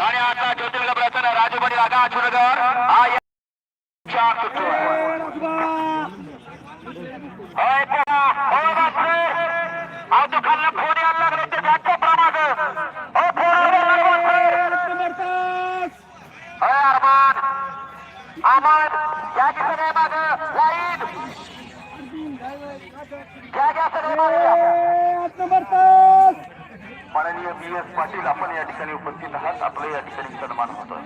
आणि आता ज्योतिर्ग प्रसन्न राजूबडी रागा हो अहो, तो फोन यायला लागले ते बॅटचं प्रमाण. हो, अरमान. अहमद या की सगळे माग? लाईन. घ्या घ्या सगळे मागे. माननीय बी एस पाटील आपण या ठिकाणी उपस्थित आहात. आपलं या ठिकाणी सन्मान होतोय.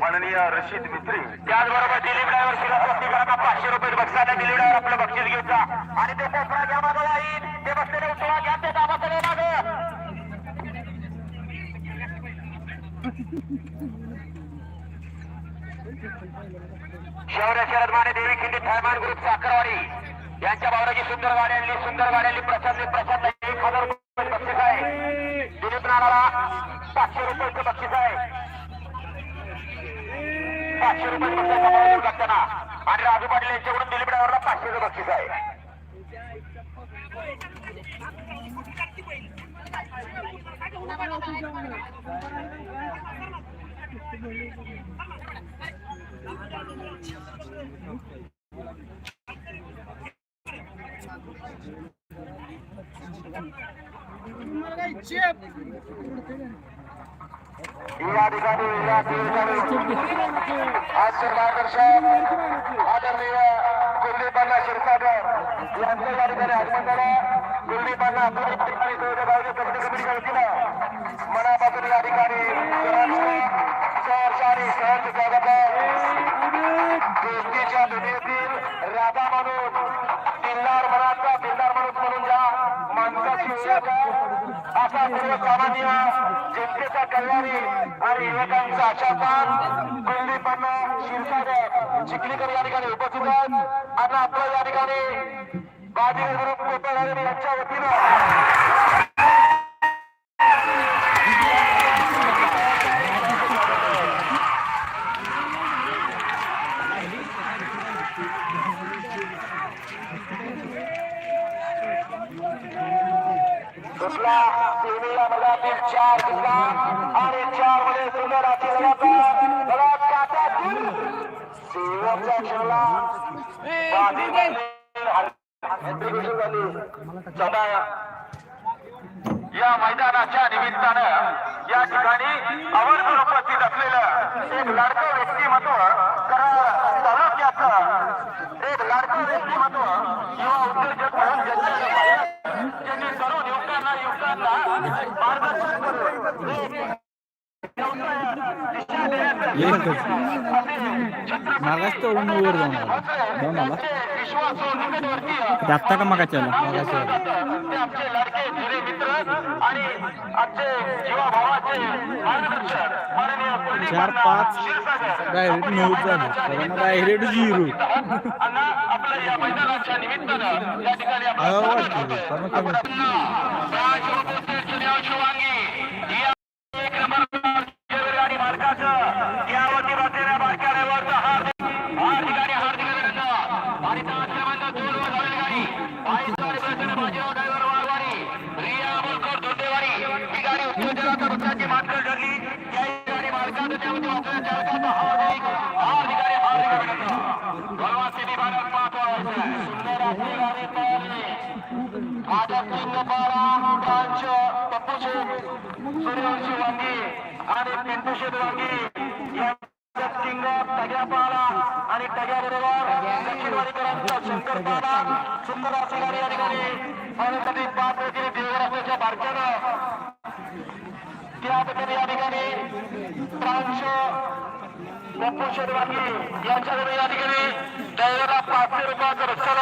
माननीय रशीद मित्री त्याचबरोबर दिलीप ड्रायव्हर शिरस्वस्ती करा पाचशे रुपये बक्षा त्या दिलीप ड्रायव्हर आपलं बक्षीस घेऊन जा. आणि ते कोपरा घ्या मागं येईल ते बसलेले उठवा घ्या ते दाबा सगळे मागं. शौर्य शरद माने देवी खिंडी थळमान ग्रुप साखरवाडी. यांच्या भावराची सुंदर गाडी आणली सुंदर गाडी आणली प्रसाद प्रसाद एक हजार रुपये बक्षीस आहे दिलीप नानाला पाचशे रुपयाचं बक्षीस आहे पाचशे रुपये बक्षीस लागताना आणि राजू पाटील यांच्याकडून दिलीप ड्रायव्हरला पाचशेचं बक्षीस आहे या ठिकाणी या ठिकाणी आजचे मार्गदर्शक आदरणीय कुलदीपांना शिरसागर यांचं या ठिकाणी आगमन झालं कुलदीपांना ठिकाणी सहभागी कमिटी कमिटीच्या वतीनं मनापासून या ठिकाणी सहर्ष आणि सहर्ष स्वागत गोष्टीच्या दुनियेतील राधा म्हणून दिलदार मनाचा दिलदार म्हणून ज्या माणसाची ओळख असा सर्वसामान्य जनतेचा कल्याणी आणि युवकांचा आशापान कुलदीपांना शिरसागर चिखलीकर या ठिकाणी उपस्थित आहेत. आणि आपलं या ठिकाणी बाजी ग्रुप कोपेगाव यांच्या वतीनं. कुठला मधातील चार आणि चारमध्ये सुंदर लगातार शेवटच्या क्षणाला झाली. या मैदानाच्या निमित्तानं या ठिकाणी आवर्जून तेवढं मी वर जाऊन आलो जाऊन आला. आत्ता का मागाच्या आला? आला. चार पाच. डायरेक्ट नऊ झाले. कारण डायरेक्ट झिरो. अण्णा आपल्या सूर्यवंशी वांगी आणि पिंटूशेठ वांगी यांचा किंग टग्यापाळा आणि टग्याबरोबर दक्षिणवाडीकरांचा शंकरपाळा सुंदर अशी गाडी या ठिकाणी पाहण्यासाठी पाच वगैरे देवर असल्याच्या बारक्यानं त्याबद्दल या ठिकाणी प्रांश पप्पू शेडवागी यांच्याकडे या ठिकाणी ड्रायव्हरला पाचशे रुपयाचं रक्षण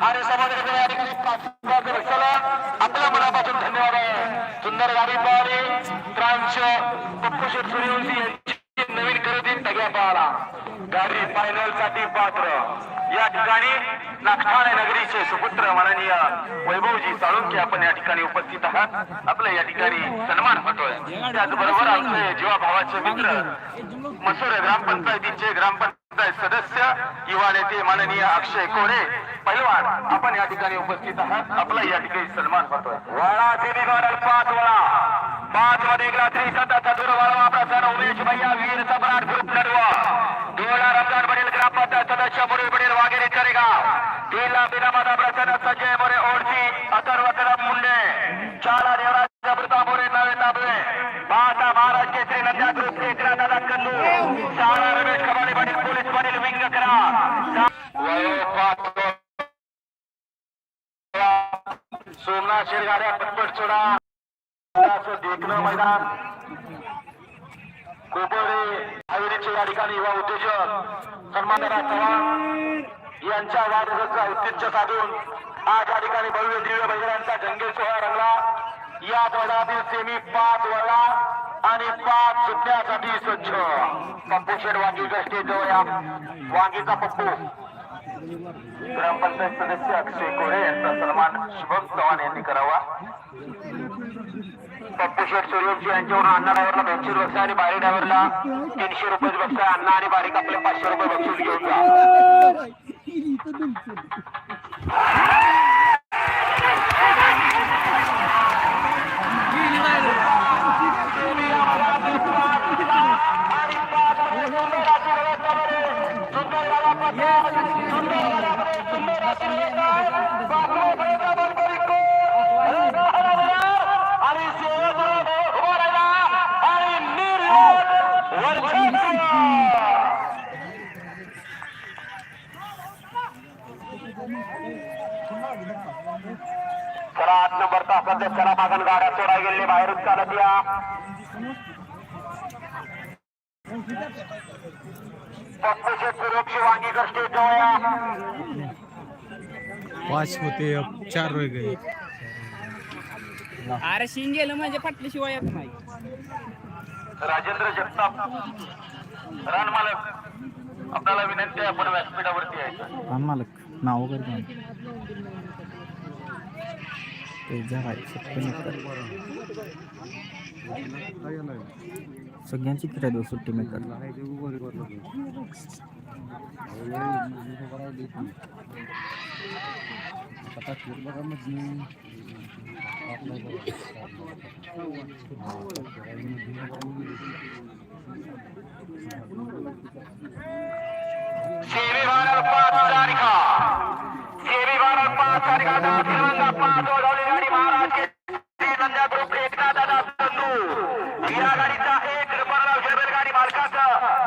आणि समाजाकडे या ठिकाणी पाचशे रुपयाचं रक्षण पप्पू सूर्यवंशी यांची नवीन खरेदी तग्या पाहला गाडी फायनलसाठी पात्र या ठिकाणी नागठाणे नगरीचे सुपुत्र माननीय वैभवजी साळुंके आपण या ठिकाणी उपस्थित आहात आपलं या ठिकाणी सन्मान होतोय त्याचबरोबर आमचे जीवा भावाचे मित्र मसूर ग्रामपंचायतीचे ग्रामपंचायत सदस्य युवा नेते माननीय अक्षय कोरे पहिलवान आपण या ठिकाणी उपस्थित आहात आपला या ठिकाणी सन्मान होतोय वळा सेमीगाडल पाच वळा मध्ये रात्री सतत चतुर वळवा प्रसन्न उमेश भैया वीर सम्राट ग्रुप नडवा दोला रमजान बडील ग्रामपंचायत सदस्य मुरुड बडील वाघेरी चरेगाव तीनला बिनामादा प्रसन्न संजय ग्रामपंचायत सदस्य अक्षय कोरे यांचा सन्मान शुभम चव्हाण यांनी करावा पप्पू शेठ सूर्यवंशी यांच्यावर अण्णा ड्रायव्हरला दोनशे बक्षीस आणि बारी ड्रायव्हरला तीनशे रुपये बक्षीस आहे. अण्णा आणि बारीक आपले पाचशे रुपये बक्षीस घेऊन जा तासाच्या चला मागण गाड्या चोरा गेले बाहेरून चालत या. पप्पूचे सुरक्षी वांगीकर स्टेज जवळ या पाच होते अब चार रह गए. अरे शिंग गेलं म्हणजे फाटल्याशिवाय येत नाही. राजेंद्र जगताप रान मालक. आपल्याला विनंती आहे आपण व्यासपीठावरती यायचं. रान मालक नाव वगैरे ते जरा सुट्टी मेकर सगळ्यांची किती सुट्टी मेकर भारत पाच तारीखा भारत पाच तारीखा दहा तिरंगा पाच ओढवली गाडी महाराज के श्री नंद्या ग्रुप एकनाथ दादा संधू या गाडीचा एक नंबरला उजेल गाडी मालकाचा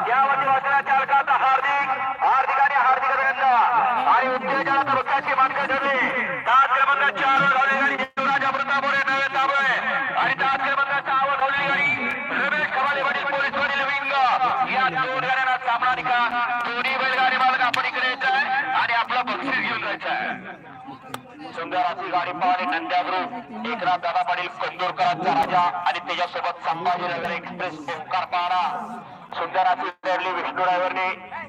यावरती वाचल्या चालकाचा हार्दिक हार्दिक आणि हार्दिक अभिनंदन आणि उत्तेजनाचा पक्षाची मानकं ठरली दहा क्रमांक चार ओढवली गाडी देवराज अमृता मोरे नवे ताबळे आणि दहा क्रमांक सहा ओढवली गाडी रमेश खवाले वडील पोलीस वडील विंग या दोन गाड्यांना सामना निका दोन्ही बैलगाडी मालक आपण इकडे यायचं आहे आणि आपलं बक्षीस घेऊन जायचं आहे सुंदराची गाडी पाहिली नंद्या ग्रुप एकनाथ दादा पाटील कंदूरकरांचा राजा आणि त्याच्यासोबत संभाजीनगर एक्सप्रेस ओंकार पारा। सुंदराची लढली विष्णू ड्रायव्हरने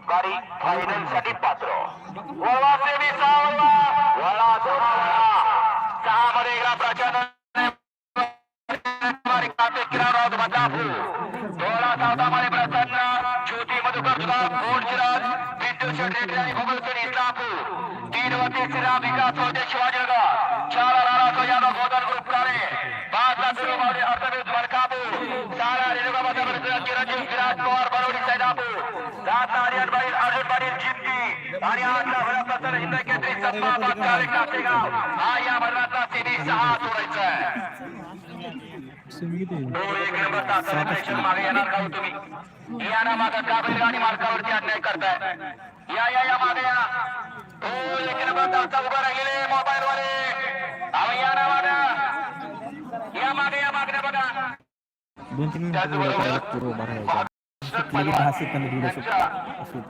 गाडी फायनलसाठी पात्र. वळवा सेवी सहा वळवा वळा सहा वळवा सहा मध्ये गेला प्रचंड प्रसन्न. ज्योती मधुकर गोड शिराज. विद्युत शेट्टी आणि भोगलकर इस्लामपूर. तीन वरती श्रीराम विकास होते शिवाजीनगर. आर्यन पाटील अर्जुन जिंती आणि आठ लाख वेळा प्रसन्न हिंद केंद्रीय सत्ता बादशाह कासेगाव हा या भरणाचा सीडी सहा सोडायचा आहे हो एक नंबर तासाला प्रेशर मागे येणार का हो तुम्ही। या ना मागं का बैलगाडी मार्गावरती अन्याय करताय या या या मागे या हो एक नंबर तासा उभा राहिले मोबाईल वाले। अहो या ना मागे या मागे या मागण्या बघा दोन तीन मिनिटं उभा राहायचा की दहा सेकंद सुटतं असं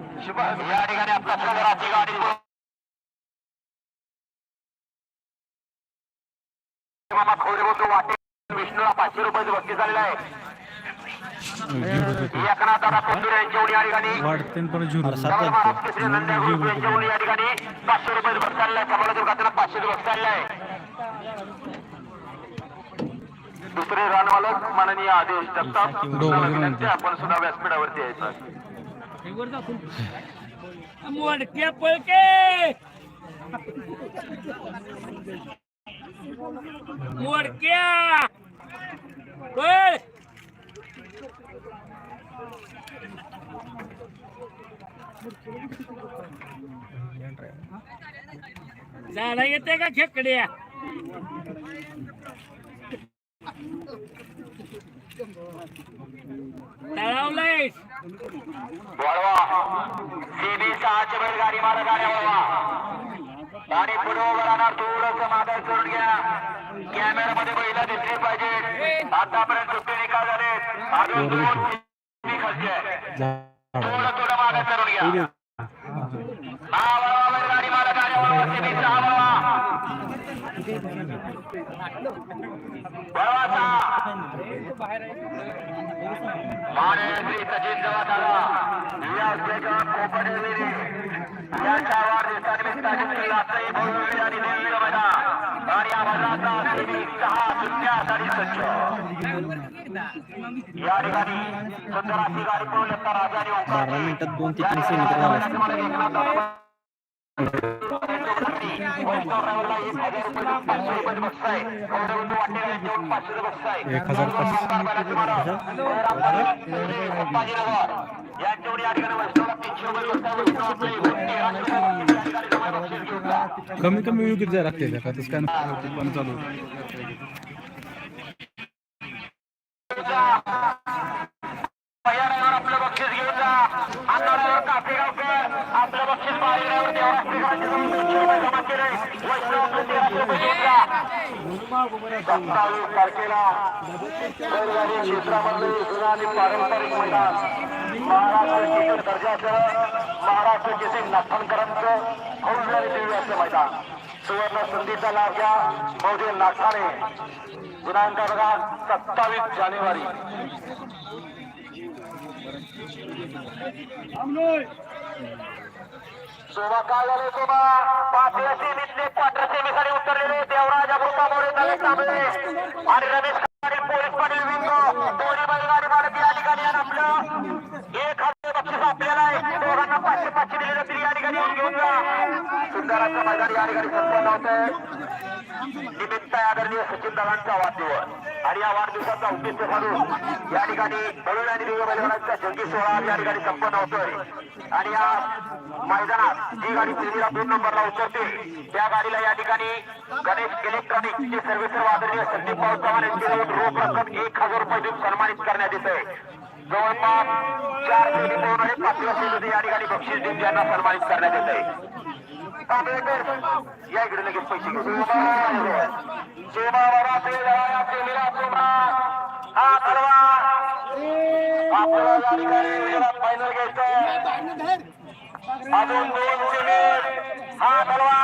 विष्णूला पाचशे रुपयाचं बक्षीस झालेलं आहे वाढते पण झिरो पाचशे रुपये पाचशे रुपये दुसरे रानमालक माननीय आदेश जगताप. तुम्हाला विनंती आपण सुद्धा व्यासपीठावरती यायचं मोडके पळके. मोडक्या. पळ. येते का खेकड्या तळावलायस वळवा. सीबी सहाचे बैलगाडी मालक आणि वळवा. आणि पुढे उभं राहणार थोडस मागे करून घ्या. कॅमेऱ्यामध्ये बैल दिसली पाहिजे आतापर्यंत सुट्टी निकाल झाले अजून दोन. थोडं थोडं मागे करून घ्या. हा वळवा बैलगाडी मालक आणि वळवा. सीबी सहा वळवा वळवा सहा माने श्री सचिन जवादाला कोपडेविरी यांच्या आणि दिव्य आणि या मैदानाचा सेमी सहा शून्यासाठी सज्ज या ठिकाणी सुंदर अशी गाडी पळवली असता राजाने बारा मिनिटात दोन ते तीन सेमीटर झाला एक हजार कमी कमी वेळ किती लागते का तसं काय नाही. पण चालू आपलं बक्षीस घेऊन जा अन्नावर काफेगावकर आपलं बक्षीस बाहेर देवराष्ट्रीय जमा केले वैष्णव आपलं तेराशे रुपये घेऊन जा सत्तावीस तारखेला बैलगाडी क्षेत्रामधले जुनं आणि पारंपरिक मैदान महाराष्ट्र केसरी दर्जाचं महाराष्ट्र केसरी नाथनकरांचं भव्य आणि असं मैदान सुवर्ण संधीचा लाभ घ्या मौजे नाथाने दिनांक बघा सत्तावीस जानेवारी शोभा काय झाले शोभा पाचव्या सेमीतले क्वार्टर सेमी साठी उतरलेले देवराज अमृता मोरे झाले कांबळे आणि रमेश पाटील पोलीस पाटील विंग. दोन्ही बैलगाडी मालक या ठिकाणी आपलं एक हजार बक्षीस आपल्याला आहे. दोघांना पाचशे पाचशे दिले जातील या ठिकाणी घेऊन जा. सुंदर असं मैदान या ठिकाणी संपन्न होत आहे निमित्त आदरणीय सचिन दादांचा वाढदिवस आणि या वाढदिवसाचा उद्देश म्हणून या ठिकाणी बळून आणि दिव्य बैलगाड्यांचा जंगी सोहळा या ठिकाणी संपन्न होतोय. आणि या मैदानात जी गाडी पूर्वीला दोन नंबरला उतरते. त्या गाडीला या ठिकाणी गणेश इलेक्ट्रॉनिक्सचे सर्व्हिसर आदरणीय संदीप पाऊस चव्हाण यांची रोख रक्कम एक हजार रुपये देऊन सन्मानित करण्यात येत आहे जवळपास चार फेरी पळून आणि पाच फेरीमध्ये या ठिकाणी बक्षीस देऊन त्यांना सन्मानित करण्यात येत आहे या इकडे लगेच पैसे घेऊ अजून दोन सेमी हा तलवा.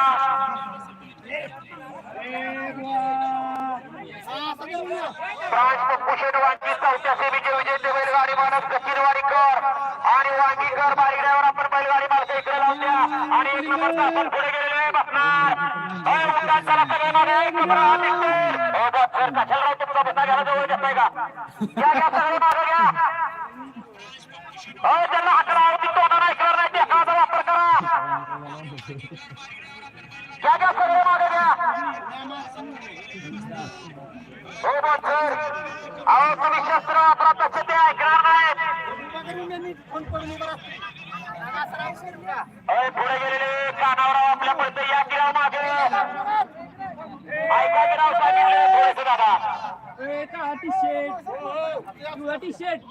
फ्रान्स कुशेट वांगी चौथ्या सेमीचे विजेते बैलगाडी सचिन वाडीकर आणि वांगीकर बारी आपण बैलगाडी मालक इकडे लावून द्या. आणि एक नंबरचा आपण पुढे गेलेले बसणार. चला सगळे मागे. एक नंबर हा दिसतोय हो, कशाला तुमचा बसा घ्यायला जवळ का? घ्या सगळे मागे घ्या. हो अकरा आवडती नाही करणार नाही त्या काळाचा वापर करा घ्या घ्या सगळे मागे घ्या हो बस सर अहो तुम्ही शस्त्र वापरा तसं ते ऐकणार नाहीत अय पुढे गेलेले कानावराव आपल्या पडते. या किराव मागे. ऐका किराव सांगितले पुढे दादा. टी शर्ट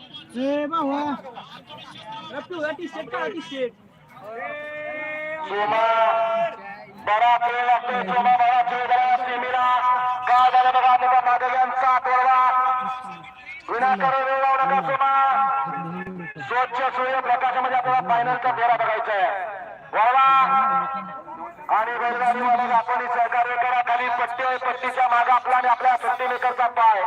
पिवळा टी शर्ट सोमा बरा खेळ लागतोय सोमा बरा खेळ सेमीला. का झालं बघा मोठा मागे यांचा तोडवा विनाकारण वेळ लावू नका सोमा स्वच्छ सूर्य प्रकाशामध्ये आपल्याला फायनलचा फेरा बघायचा आहे. वळवा. आणि बैलगाडी मालक आपण सहकार्य करा. खाली पट्टी आहे पट्टीच्या मागे आपला आणि आपल्या पट्टी पाय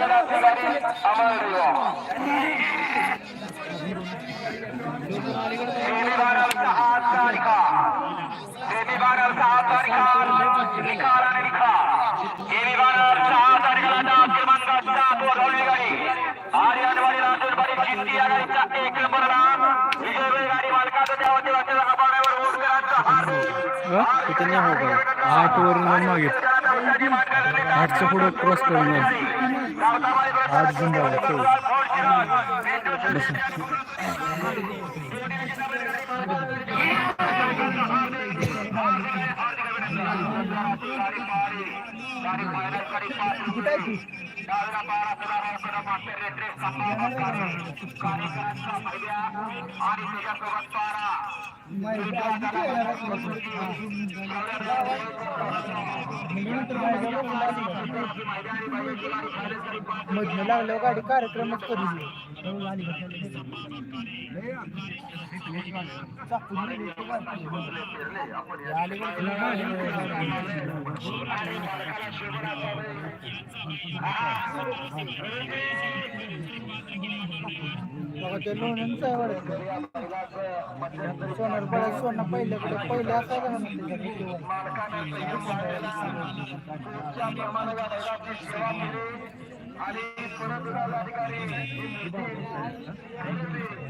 या ठिकाणी अमरदेव सेमीबाराल सहा तारीखा सेमीबाराल सहा तारीखा निकाल आणि निकाल सेमीबाराल सहा तारखेला डाव क्रमांक सात वर धावली गाडी आर्यनवाडी लातूरवाडी चिंती या गाडीचा एक नंबरला विजय गाडी मालकाचं त्या वरती वाटेल आभाळावर ओढकरांचा हार तिथे नाही हो का आठ वरून मागे. आठचं पुढे क्रॉस करून आठ झुंबावर मग लागल्यावर गाडी कार्यक्रमच करू बघा ते लोणंदचं आहे वाटतं सोनार बळा सोना पहिल्याकडे पहिले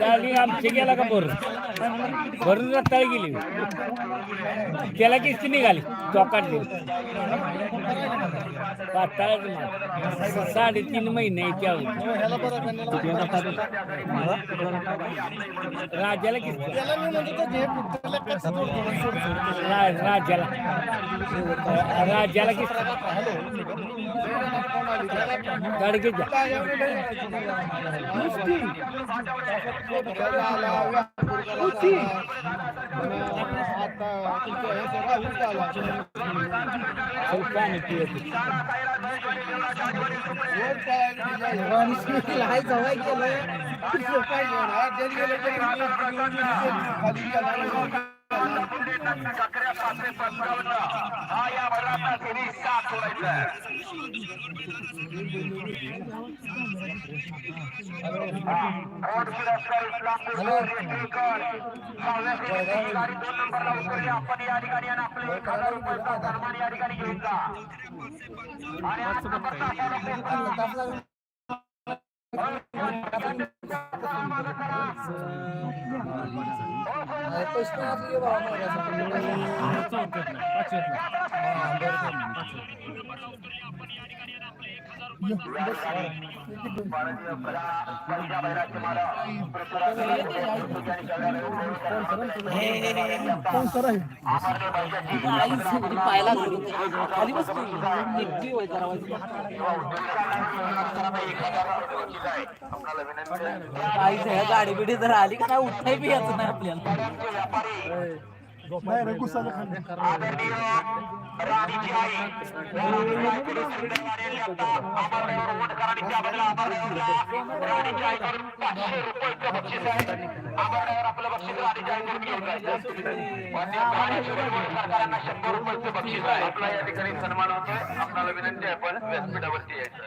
गाडी आमची गेला का भरून भरून रत्ताळी गेली. त्याला किस्ती निघाली. चौकाटली पाताळाच माल. साडेतीन महिने राजाला किस्ती. राजाला. राजाला किस्ती गाडी किती पाणी पिवत पाचशे पंचावन्न हा या फेरी सात सोडायचा आहे. कोण इस्लामपूर सहाव्या गाडी दोन नंबरला उतरली. आपण या ठिकाणी आणि आपले एक हजार रुपयाचा सन्मान या ठिकाणी घेऊन जा. आणि आठ नंबरचा असा रुपये पहिल्या बैलाचे मालक पृथ्वीराज गाडी बिडी जर आली का नाही उठाय बी यायचं नाही आपल्याला. आदरणीय राणीची आई राणीची आईकडून पाचशे रुपयाचं बक्षीस आहे आभारण्यावर आपलं बक्षीस राणीच्या आईकडून घेऊन जायचं मान्य प्राणेश्वरी सरकारांना शंभर रुपयाचं बक्षीस आहे आपला या ठिकाणी सन्मान होतोय आपल्याला विनंती आहे आपण व्यासपीठावरती यायचं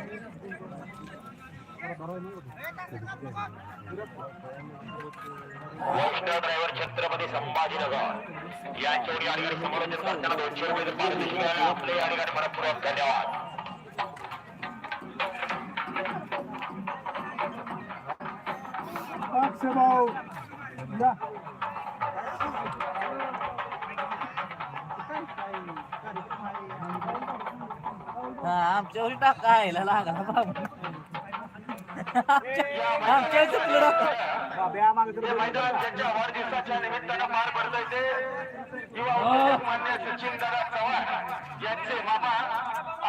ड्रायव्हर छत्रपती संभाजीनगर. या चोरी अधिकारी समालोचन करताना दोनशे रुपये पारितोषिक आपले या ठिकाणी मनपूर्वक धन्यवाद. हा आमच्यावर टाका आहे लागला बाबा. आमच्या- चुकलं टाका हे मैदान ज्यांच्या वाढदिवसाच्या निमित्तानं पार पडतंय ते. युवा उद्योजक मान्य सचिन दादा चव्हाण यांचे मामा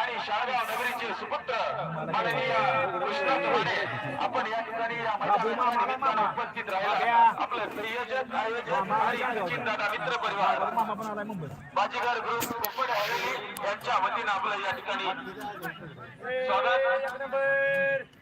आणि शाळगाव नगरीचे सुपुत्र माननीय कृष्णा आपण या ठिकाणी या मैदानाच्या निमित्तानं उपस्थित राहिला. आपलं संयोजक आयोजक आणि सचिन दादा मित्र परिवार. बाजीगर ग्रुप कोपड हवेली यांच्या वतीनं आपलं या ठिकाणी स्वागत.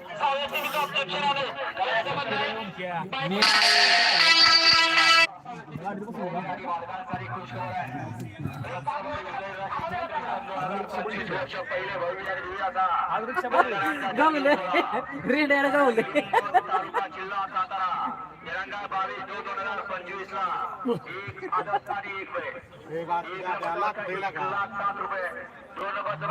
आहे पहिले भविष्यात गमले. तिरंगा बावीस दोन दोन हजार पंचवीस ला एक आदत आणि एक सात रुपये दोन नंबरचं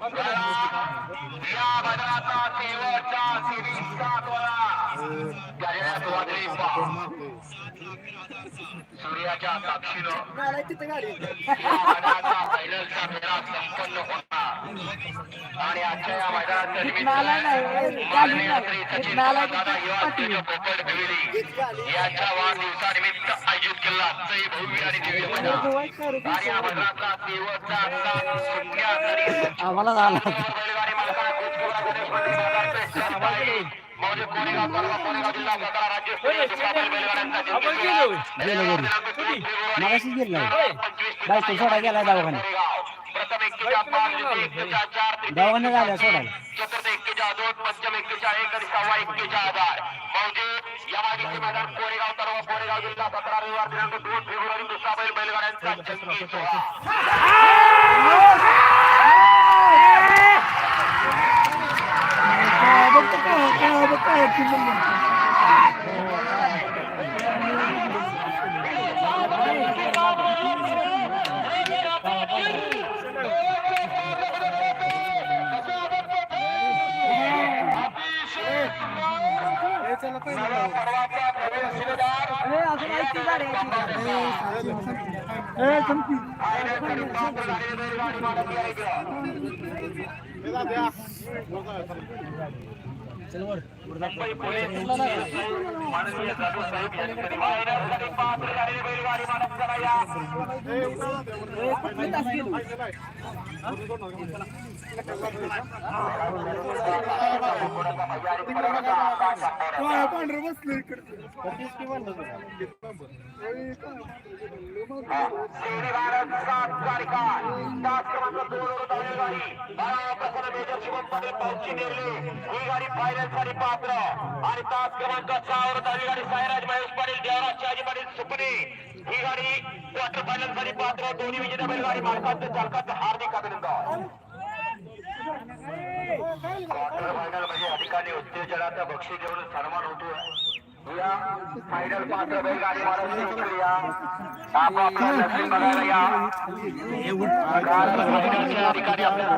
या शेवटचा सूर्याच्या साक्षीनं मैदानाचा फायनलचा संपन्न होता आणि आजच्या या मैदानाच्या सचिन दादा युवा स्टेडियम भिवली यांच्या वाढदिवसानिमित्त आयोजित केलेला आजचं हे भव्य आणि दिव्य मैदान आणि या मैदानाचा शेवटचा सात सुटक्या तरी आम्हाला झाला बैलगाडी मालकांना खूप खूप गणेश मंडळ बाजारपेठ चालू आहे. मौजे कोरेगाव तालुका कोरेगाव जिल्हा सातारा राज्य सोडा गेला. दवाखान्यात. एक्केच्या पाच एक्केच्या चार चतुर्थ एक्केच्या दोन पंचम एक्केच्या एक आणि आधार. मौजे या मागीचे मैदान कोरेगाव तालुका कोरेगाव जिल्हा सातारा रविवार दिनांक दोन फेब्रुवारी दुसरा बैल बैलगाड्यांचा जंगी सोहळा नव्या पर्वाचा प्रवेशशिलेदार फायनलसाठी पात्र झालेले बैलगाडी मालक या इकडं. मुंबई पोलीस माननीय जाधव साहेब यांनी फायनलसाठी पात्र झालेले बैलगाडी मालक जरा या थोडासा भैयारी गाडी ही गाडी फायनल पात्र. आणि तास क्रमांक सहा वर गाडी साईराज महेश पाटील देवराज शहाजी पाटील सुपणे ही गाडी क्वार्टर फायनलसाठी पात्र दोन्ही विजेत्या बैलगाडी मालकांचं चालकाचं हार्दिक अभिनंदन. क्वार्टर फायनल म्हणजे अधिकारी उत्तेजनाचा बक्षीस देऊन सन्मान होतो या फायनल पात्र बैलगाडी मालक देखील या आपापलं नशीब बघायला या. काल फायनलच्या अधिकारी आपल्याला